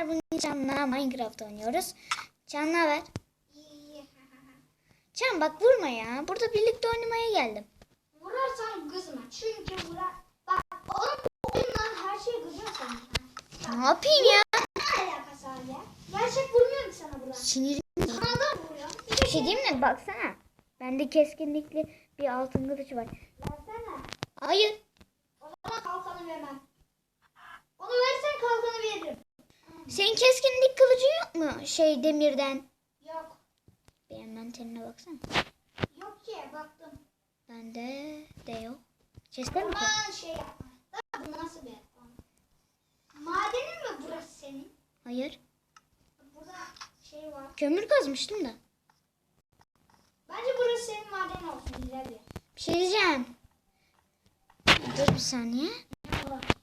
arkadaşlar bugün Can'la Minecraft oynuyoruz. Can ne haber? Can bak vurma ya. Burada birlikte oynamaya geldim. Vurarsan kızma. Çünkü vurar. Bak oğlum bu oyundan her şeye kızıyorsun. Ne yapayım ya? Ne alakası var ya? Gerçek vurmuyor mu sana Burak? Sinirim. Sana da vuruyor. Bir şey diyeyim mi? Baksana. Bende keskinlikli bir altın kılıç var. Versene. Hayır. O zaman kalkanı vermem. Onu versen kalkanı veririm. Senin keskinlik kılıcın yok mu? Şey demirden. Yok. Benim mentenine baksana. Yok ki baktım. Bende de yok. Chest'te mi? Aman şey yapma. Bu nasıl bir yapma? Madenin mi burası senin? Hayır. Burada şey var. Kömür kazmıştım da. Bence burası senin madenin olsun. Bir. Bir şey diyeceğim. Dur bir saniye. Bak.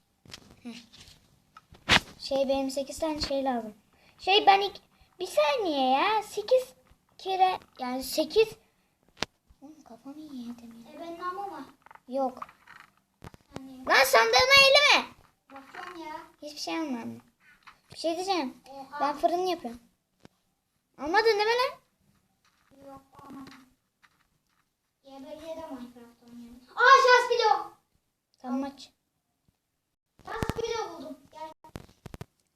Şey benim 8 tane şey lazım. Şey ben ilk bir saniye ya 8 kere yani 8 Oğlum kafamı yedim ya. E namım var. Yok. Hani Lan sandığımı eyleme. bakıyorum ya. Hiçbir şey almadım. Bir şey diyeceğim. Oha. Ben fırın yapıyorum. Almadın değil mi lan? Yok ama. YBG'de Minecraft oynuyorum. Aa şans bloğu. Tamam aç. Şans bloğu buldum. Gel.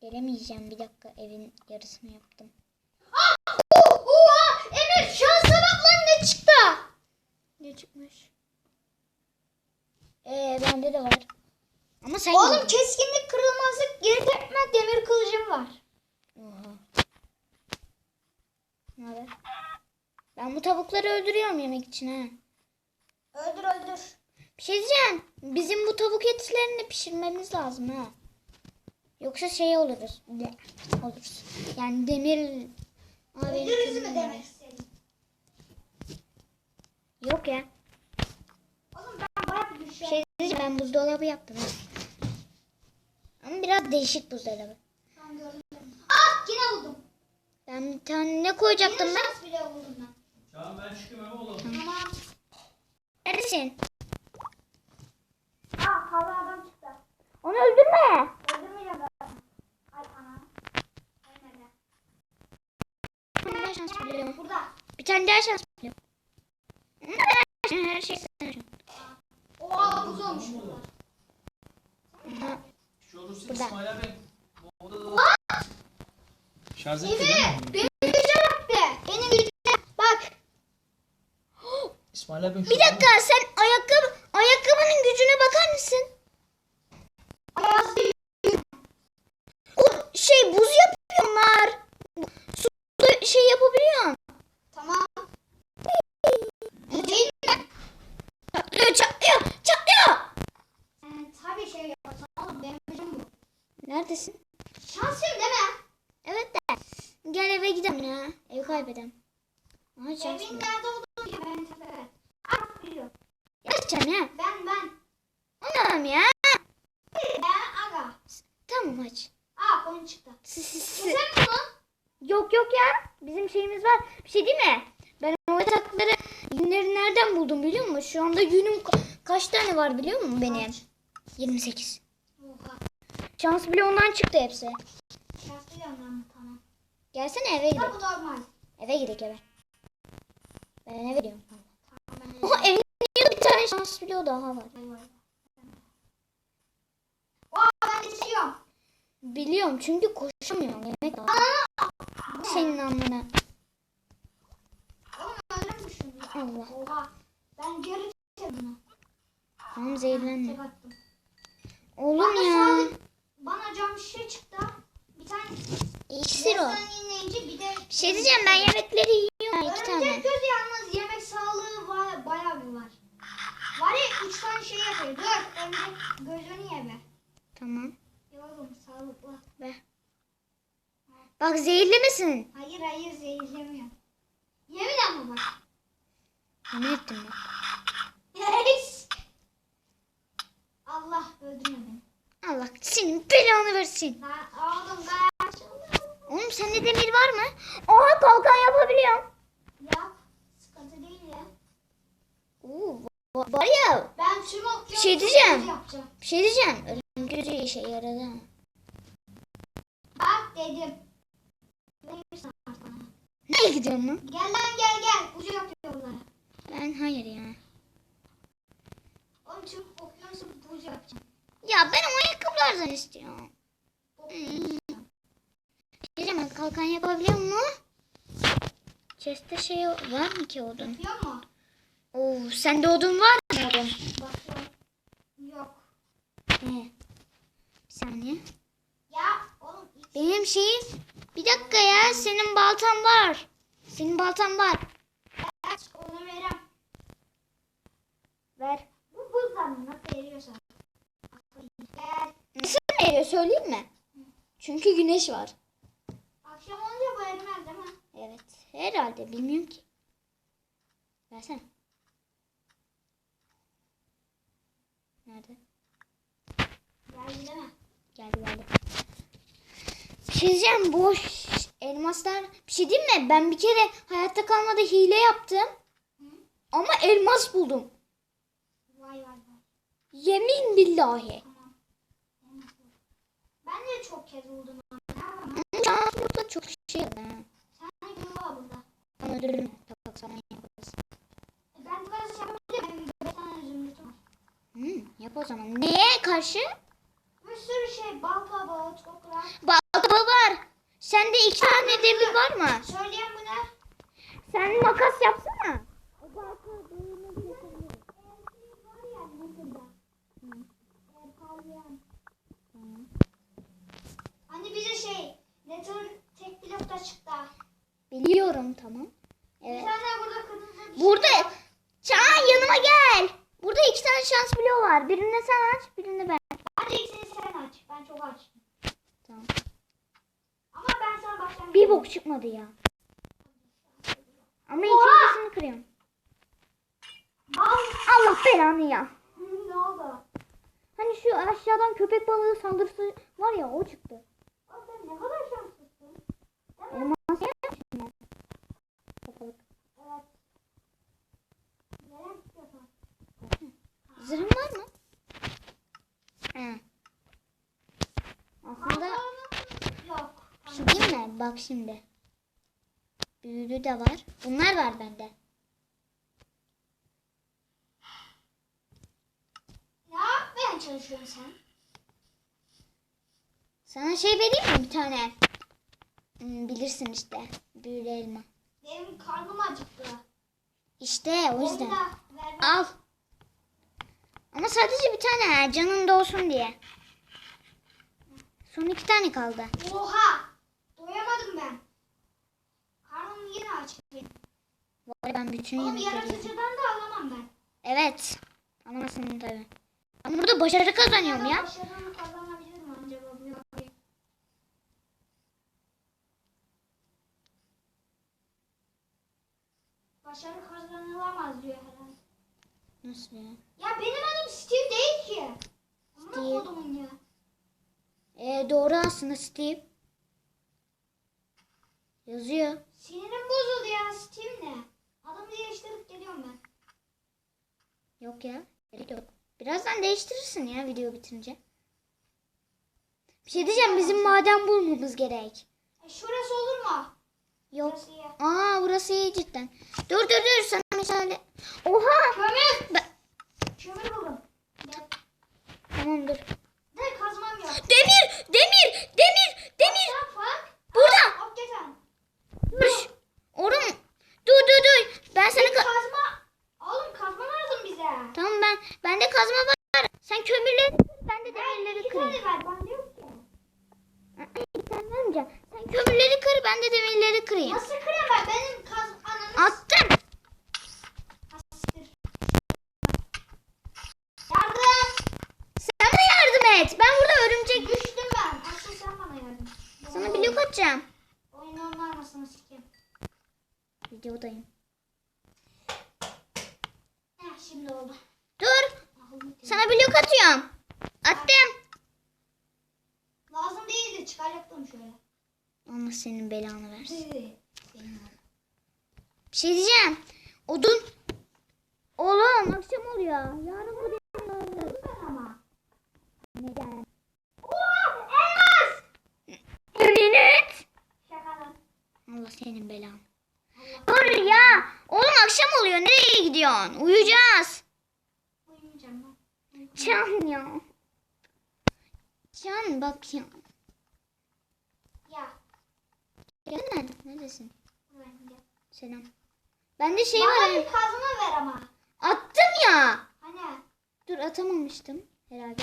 Gelemeyeceğim bir dakika evin yarısını yaptım. Aa! Oh, oha! Emir şansa bak lan ne çıktı? Ne çıkmış? Ee bende de var. Ama sen Oğlum yedin. keskinlik kırılmazlık geri tepme demir kılıcım var. Oha. Ne haber? Ben bu tavukları öldürüyorum yemek için ha. Öldür öldür. Bir şey diyeceğim. Bizim bu tavuk etlerini pişirmemiz lazım ha. Yoksa şey oluruz. Ne? Oluruz. Yani demir... Öldürürüz mü demek istedim? Yok ya. Oğlum ben bayağı bir şey. şey diyeceğim. Ben buzdolabı yaptım. Ama biraz değişik buzdolabı. An gördüm. Ah yine buldum. Ben bir tane ne koyacaktım Yine ben? şans bloğu buldum ben. Tamam ben çıkıyorum ama oğlum. Tamam. Neredesin? Aa kavga adam çıktı. Onu öldürme. Öldürmeyeceğim ben. Ay ana. Ölmedi. Bir tane daha şans buluyorum. Burada. Bir tane daha şans buluyorum. Her şey sana. Oha buz olmuş burada. Şey olursa Burada. İsmail abi. Bu odada da... Şarj etti değil Evet. mi? Benim gücüm yaptı. Benim gücüm. Bak. İsmail abi Bir dakika sen ayakkabı ayakkabının gücüne bakar mısın? Ayaz değil. O şey buz yapıyorlar. Su şey yapabiliyor. Tamam. Değil mi? Çatlıyor çatlıyor çatlıyor. Sen tabii şey yaparsan oğlum benim gücüm bu. Neredesin? Şansım değil mi? Evet de. Gel eve gidelim ya. Evi kaybedem. Şans Evin buluyorum. nerede olduğunu biliyor ben tepede. Ah biliyor. Yapacağım ya. Ben ben. Anam ya. Ben aga. Tamam aç. Aa konu çıktı. Sen mi lan? Yok yok ya. Bizim şeyimiz var. Bir şey değil mi? Ben o yatakları yünleri nereden buldum biliyor musun? Şu anda yünüm ka- kaç tane var biliyor musun benim? Kaç? 28. Oha. Şans bile ondan çıktı hepsi. Şanslı yandan tamam. Gelsene eve gidelim. bu normal. Eve gidelim eve. Ben eve gidiyorum. Tamam, Oha evin yanında bir tane şans bile daha var. Oha ben geçiyorum. Biliyorum çünkü koşamıyorum. Yemek lazım. Senin amına. Allah. Oha. Ben geri bunu. Tamam zehirlenme. Oğlum Bana ya. sadece- Bana cam şişe çıktı. İksir o. Bir de Bir şey diyeceğim ben yemekleri yiyorum. ha, iki tane. Örümcek göz yalnız yemek sağlığı var, bayağı bir var. Var ya üç tane şey yapıyor. Dur örümcek gözünü ye be. Tamam. Yavrum sağlıklı. Ver. Bak zehirlemesin. Hayır hayır zehirlemiyor. Yemin ama bak. Ne ettim ben? Yes. Allah öldürme beni. Allah senin belanı versin. Ben aldım gayet. Oğlum sende demir var mı? Oha kalkan yapabiliyorum. Yap. Sıkıntı değil ya. Oo, va- var ya. Ben tüm okyanus şey diyeceğim. Bir şey diyeceğim. Ölüm gözü işe yaradı. Bak dedim. Nereye gidiyorsun lan? Gel lan gel gel. Ucu yapıyor bunlara. Ben hayır ya. Oğlum çabuk okuyorsun ucu yapacağım. Ya ben o ayakkabılardan istiyorum. Hmm. Diyeceğim kalkan yapabiliyor mu? Chest'te şey var mı ki odun? Yapıyor mu? Oo, sende odun var mı odun? Yok. He. Bir saniye. Ya oğlum ilk Benim şeyim... Bir dakika ya senin baltan var. Senin baltan var. aç onu verem. Ver. Bu buzdan nasıl eriyorsa. Gel. Nasıl eriyor söyleyeyim mi? Çünkü güneş var. Akşam olunca bu erimez değil mi? Evet. Herhalde bilmiyorum ki. Versene. Nerede? Geldi değil mi? Geldi geldi. Bir şey boş elmaslar. Bir şey diyeyim mi? Ben bir kere hayatta kalmada hile yaptım. Ama elmas buldum. Vay vay vay. Yemin billahi. Tamam. Ben de çok kez buldum. ama Ne yapalım? Ama burada çok şey var. ha. Sen ne gün var burada? Ama öldürürüm. Tamam sana yaparız. Ben. Benim bir tane zümrütüm var. Hmm, yap o zaman. Neye karşı? Bir sürü şey. Bal kabağı, toprak. Balta var. Sende iki tane demir var mı? Söyleyen bu ne? Sen makas yapsana. Ya burada. E, parlayan. Hani bize şey, Nether'ın tek blokta çıktı. Biliyorum tamam. Evet. burada şey. Çağan yanıma gel. Burada iki tane şans bloğu var. Birini sen aç, birini ben. Hadi ikisini sen aç. Ben çok açtım. Tamam. Ama ben sana baştan Bir bok çıkmadı ya. Ama Oha! ikincisini kırıyorum. Bal. Allah belanı ya. Hı, ne oldu? Hani şu aşağıdan köpek balığı saldırısı var ya o çıktı. Oğlum sen ne kadar şanslısın. Değil mi? Elmas yapmışım ben. Bakalım. Evet. Nereye gidiyorsun? Zırhın var mı? He. Aslında Pantolonun Yok. bir şey diyeyim mi? Bak şimdi. Büyülü de var. Bunlar var bende. Ne yapmaya çalışıyorsun sen? Sana şey vereyim mi bir tane? Hmm, bilirsin işte. Büyülü elma. Benim karnım acıktı. İşte o yüzden. Al. Ama sadece bir tane canın da olsun diye. Son iki tane kaldı. Oha! Doyamadım ben. Karnım yine aç. benim. Vay ben bütün Oğlum yemekleri yedim. yaratıcıdan da alamam ben. Evet. Anlamasın tabii. Ben burada başarı kazanıyorum ya. Başarını kazanabilirim acaba bu yapıyı. Başarı kazanılamaz diyor herhalde. Nasıl ya? Ya benim adım Steve değil ki. Steve. kodumun ya. Ee, doğru aslında Steve. Yazıyor. Sinirim bozuldu ya Steve ne? Adımı değiştirip geliyorum ben. Yok ya. Gerek yok. Birazdan değiştirirsin ya video bitince. Bir şey diyeceğim bizim maden bulmamız gerek. E, şurası olur mu? Yok. Burası iyi. Aa burası iyi cidden. Dur dur dur sana misale. Oha. Kömür! Ben- Kömür buldum. Gel. Tamam dur. De kazmam yok. Demir! Demir! Demir! Sen fuck. Burada! Hakikaten. Dur. Oğlum. Dur dur dur. Ben sana ka- kazma. Oğlum kazma lazım bize. Tamam ben. Bende kazma var. Sen kömürleri kır, ben de demirleri kırayım. tane ver. Bende yok ki. Tane vermeyeceğim. Sen kömürleri kır ben de demirleri kırayım. Nasıl kıramam? Benim kaz... Ananı... Attım. Astir. Yardım. Sen de yardım et. Ben burada örümcek. Düştüm ben. Asıl sen bana yardım. Sana blok atacağım. Oyunun anasını sikeyim. Videodayım. Heh şimdi oldu. Dur. Ahım Sana blok atıyorum. Attım. Lazım değildi. Çıkaracaktım şöyle. Allah senin belanı versin. Senin Bir şey diyeceğim. Odun. Akşam oluyor. Yarın bu. Ben ama. Neden? Oha! Elmas! Emine. Senin belan. Allah Dur ya. Oğlum akşam oluyor. Nereye gidiyorsun? Uyuyacağız. uyumayacağım ben. Can ya. Can bak ya. Ya. Gel nerede? Neredesin? ben. Selam. Bende şey Bana var. bir hani. kazma ver ama. Attım ya. Hani? Dur atamamıştım herhalde.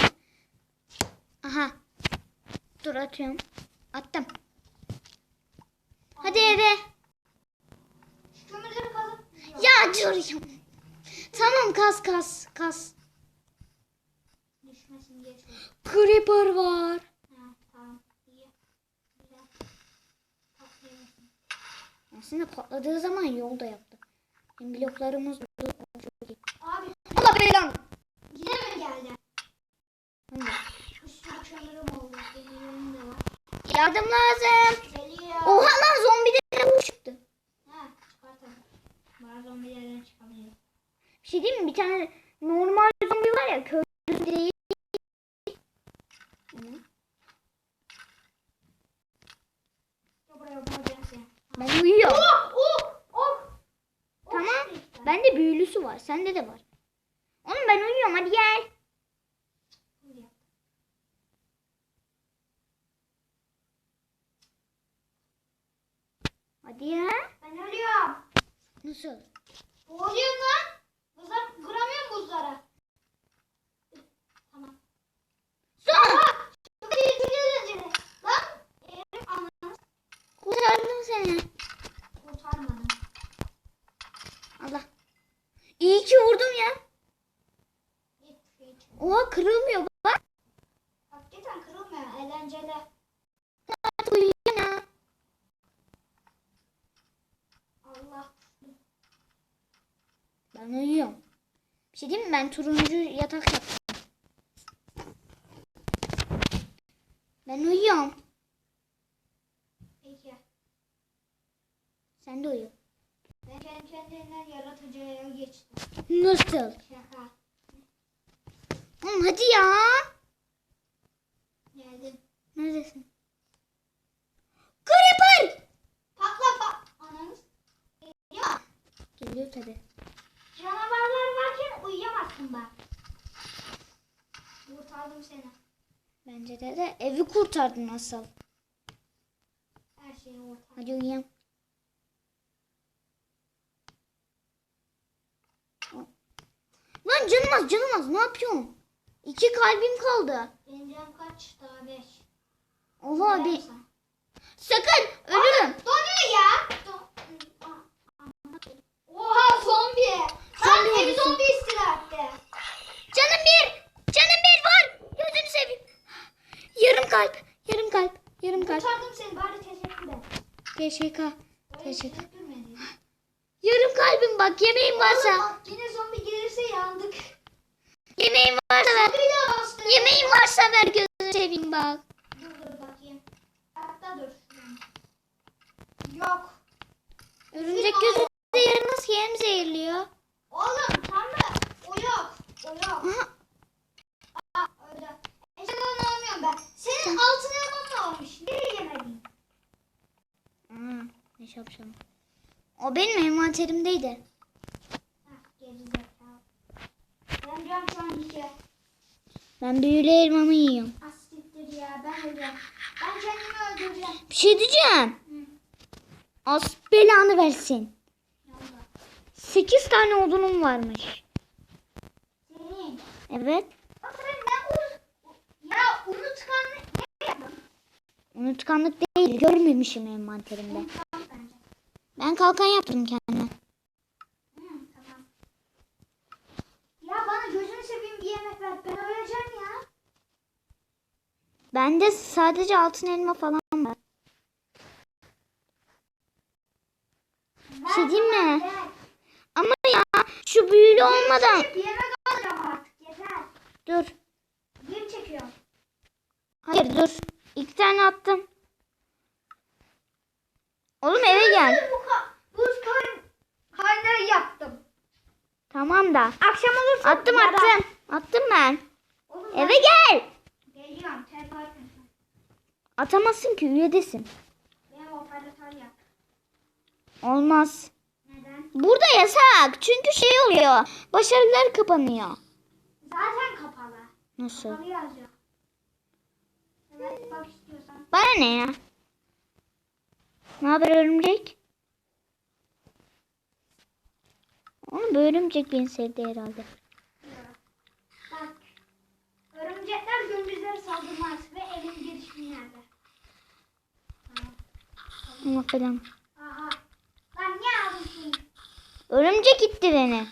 Aha. Dur atıyorum. Attım. Hadi eve. Şu kömürleri kazıp. Ya dur ya. Tamam kas kas kas. Düşmesin diye. Creeper var. Ha, tamam. İyi. Güzel. Patlayasın. Aslında patladığı zaman yolda yaptı. Hem bloklarımız durdu. Çok iyi. Abi Allah belanı. yine mi geldi? Hadi. Bir sürü kömürüm oldu. Kömürüm de var. Yardım lazım. Geliyor. Oha lan zombiden bu çıktı. Ha çıkartalım. Bazı zombilerden. Bir şey diyeyim mi? Bir tane normal zombi var ya köylü değil. Ben uyuyorum. Oh oh oh. Tamam. Oh. Bende büyülüsü var. Sende de var. Oğlum ben uyuyorum. Hadi gel. Hadi ya. Ben ölüyorum. Nasıl? Boğuluyorum lan. Buzlar kıramıyorum buzlara. Tamam. Ananı Kurtardım seni. kurtarmadım. Allah. İyi ki vurdum ya. Git git. Oha kırılmıyor. Bak. Hakikaten kırılmıyor. Eğlenceli. Hadi uyuyayım ya. Allah. Ben uyuyorum. Bir şey diyeyim mi? Ben turuncu yatak yaptım. Ben uyuyorum. Peki. Sen de uyu. Ben kendi kendimden yaratıcıya geçtim. Nasıl? Şaka. Oğlum hadi ya. Geldim. Neredesin? Creeper. Patla pat. Ananız. Ya. Geliyor tabi. Uyuyamazsın bak. Kurtardım seni. Bence de, de evi kurtardın nasıl? Her şeyi kurtardım. Hadi uyuyalım. Lan canım az canım az ne yapıyorsun? İki kalbim kaldı. Benim canım kaç? Daha beş. Oha misin? sakın ölürüm. Donuyor ya. Don- Oha zombi. Zombi Lan evi zombi istila etti. Canım bir canım bir var. Gözünü seveyim. Yarım kalp yarım kalp yarım kalp. Kurtardım seni bari teşekkür et. Teşekkür. Teşekkür. Yarım kalbim bak yemeğim Oğlum varsa. bak yine zombi gelirse yandık. Yemeğim varsa ver. Bir daha bastı. Yemeğim varsa ver gözünü seveyim bak. Dur dur bakayım. Hatta dur. Yok. Örümcek gözü de yarın nasıl yem zehirliyor? Oğlum tam da o yok. O yok. Aha. Aa öyle. Eşyadan almıyorum ben. Senin altın elman mı olmuş? Niye yemedin? Aa, ne şapşalım. O benim envanterimdeydi. Ben diyorum şu an iki. Ben büyülü elmamı yiyorum. Asittir ya ben ölüyorum. Ben kendimi öldüreceğim. Bir şey diyeceğim. Hı. Az belanı versin. Yallah. 8 tane odunum varmış. Senin. Evet. Bak. Ya unutkan ne yaptın? Unutkanlık değil. Görmemişim envanterimde. Ben kalkan yaptım kendime. Tamam. Ya bana gözünü seveyim bir yemek ver. Ben öleceğim ya. Bende sadece altın elma falan var. Ver şey diyeyim mi? ver. Ama ya şu büyülü olmadan. Bir artık yeter. Dur. Bir çekiyorum. Hayır dur. İki tane attım. Oğlum eve gel. Buz kay- kaynağı yaptım. Tamam da. Akşam olursa Attım yara- attım. Attım ben. Oğlum Eve ben- gel. Geliyorum. Telefon. Atamazsın ki üyedesin. Benim operatör yap. Olmaz. Neden? Burada yasak. Çünkü şey oluyor. Başarılar kapanıyor. Zaten kapalı. Nasıl? Kapalı yazıyor. Bana ne ya? Ne haber örümcek? Onu bu örümcek beni sevdi herhalde. Bak. Örümcekler gündüzleri saldırmaz ve evin girişini nerede? Allah falan. Aha. Lan niye aldın şunu? Örümcek gitti beni.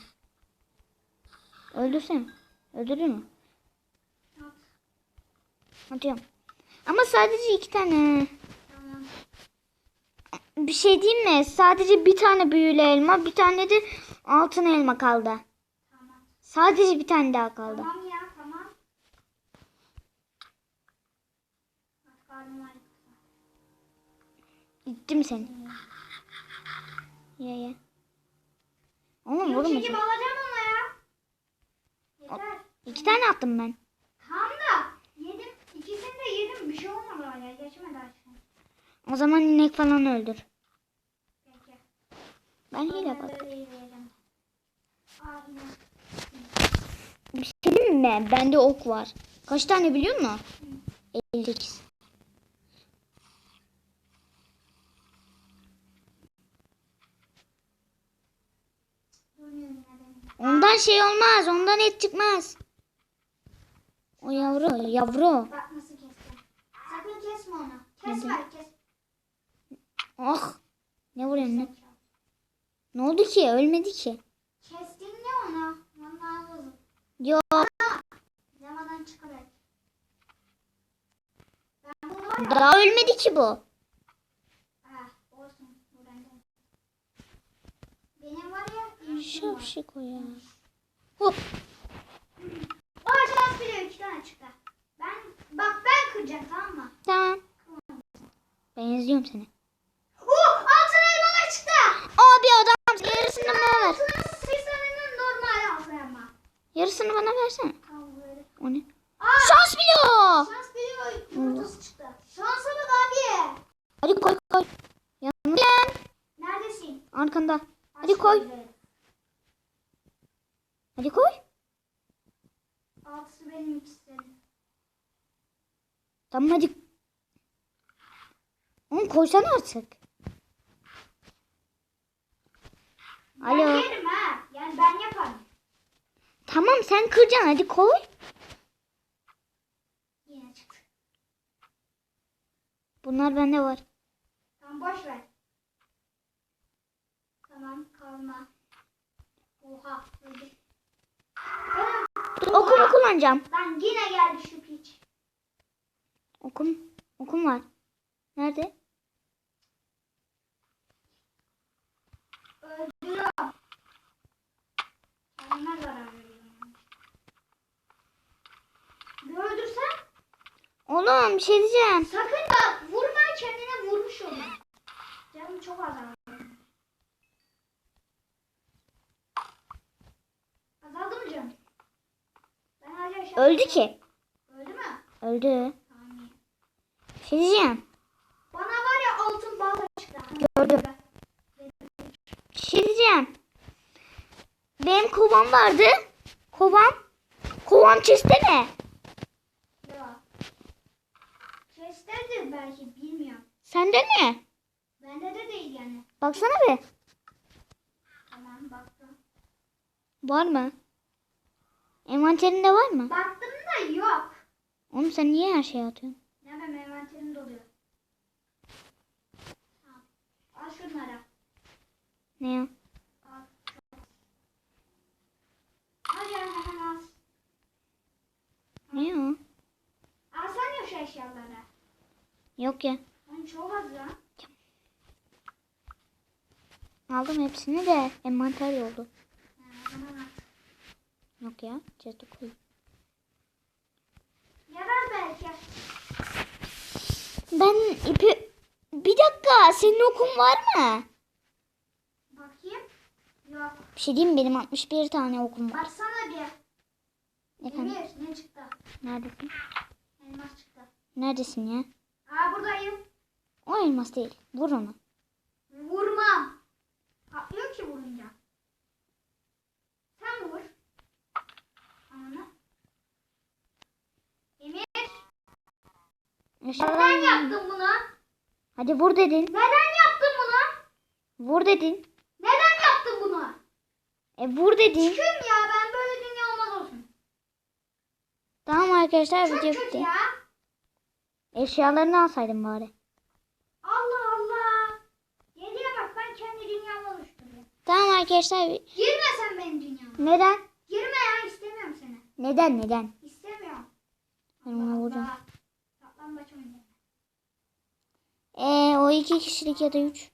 Öldürsene. Öldürür mü? At. Atıyorum. Ama sadece iki tane. Tamam. Bir şey diyeyim mi? Sadece bir tane büyülü elma, bir tane de altın elma kaldı. Tamam. Sadece bir tane daha kaldı. Tamam ya tamam. Acıktı. Gittim seni. Ye ye. Oğlum vurma. çekip alacağım ama ya. Yeter. İki tane attım ben. Tamam da de yedim. Bir şey olmadı hala. Geçmedi aşkım. O zaman inek falan öldür. Peki. Ben hile bak. Bir şey diyeyim mi? Bende ok var. Kaç tane biliyor musun? 58. Ya benim. Ondan şey olmaz. Ondan et çıkmaz. O yavru. Yavru. Bak kesme onu. Kesme kes. Oh. Ne vuruyorsun ne? Ne oldu ki? Ölmedi ki. Kestin ya onu. Vallahi bozuk. Yo. Yamadan çıkar. Ben bunu var ya. Daha ölmedi ki bu. Ha, olsun. Bu benden. Benim var ya. inşim var. Şapşik o ya. Hop. O şans bile üç tane çıktı. Ben bak ben kıracağım tamam mı? Tamam. Ben izliyorum seni. Oh altın elmalar çıktı. Abi adam yarısını bana ver. Altının seslerinin normal altın elma. Yarısını bana versene. Tamam böyle. O ne? Aa Şans biliyor. şans bile yumurtası çıktı. Şansa bak abi. Hadi koy koy. Yanına gel. Neredesin? Arkanda. Hadi Aç koy. gözleri. Hadi koy. Altısı benim ikisi senin. Tamam hadi. Oğlum koysana artık. Ben Alo. yerim ha. Yani ben yaparım. Tamam sen kıracaksın hadi koy. Yine çıktı. Bunlar bende var. Tamam boş ver. Tamam kalma. Oha. öldü. Oğlum, Dur okumu kullanacağım. Lan yine geldi şu piç. Okum. Okum var. Nerede? Öldürüyor. Kendime zarar veriyorum. Bir öldürsen Oğlum bir şey diyeceğim. sakın da vurma kendine vurmuş olur. Canım çok azaldı. Azaldı mı canım? Ben hala şey Öldü ki. Öldü mü? Öldü. Bir şey diyeceğim. Bana var ya altın bağla çıktı. Gördüm. Bir şey diyeceğim. Benim kovam vardı. Kovam. Kovam çiste ne? Ya. Chest'tedir belki bilmiyorum. Sende ne? Bende de değil yani. Baksana bir. Tamam baktım. Var mı? Envanterinde var mı? Baktım da yok. Oğlum sen niye her şeyi atıyorsun? Ne ben envanterim doluyor. Tamam. Al şunları. Ne ya? Ne o? Alsana ya şu eşyaları. Yok ya. Çok az ya. Aldım hepsini de envanter oldu. Yok ya. Chest'e koy. Yarar belki. Ben ipi... Bir dakika. Senin okun var mı? Bir şey diyeyim? Benim 61 tane okum var. Baksana bir. Efendim? Emir ne çıktı? Neredesin? Elmas çıktı. Neredesin ya? Aa buradayım. O elmas değil. Vur onu. Vurmam. Patlıyor ki vurunca. Sen vur. Emir. Neden yaptın bunu? Hadi vur dedin. Neden yaptın bunu? Vur dedin. Neden yaptın bunu? E vur dedin. Tüm ya ben böyle dünya olmaz olsun. Tamam arkadaşlar Çok video bitti. ya. Eşyalarını alsaydım bari. Allah Allah. Geriye bak ben kendi dünyamı oluşturuyorum. Tamam arkadaşlar. Girme sen benim dünyama. Neden? Girme ya istemiyorum seni. Neden neden? İstemiyorum. Ben ona vuracağım. Saklambaç oynayalım. E o iki kişilik ya da üç.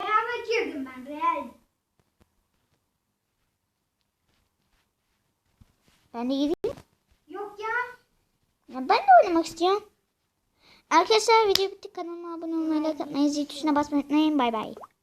Real'e girdim ben Real. Ben de gideyim. Yok ya. Ya ben de oynamak istiyorum. Arkadaşlar video bitti. Kanalıma abone olmayı, like atmayı, zil tuşuna basmayı unutmayın. Bay bay.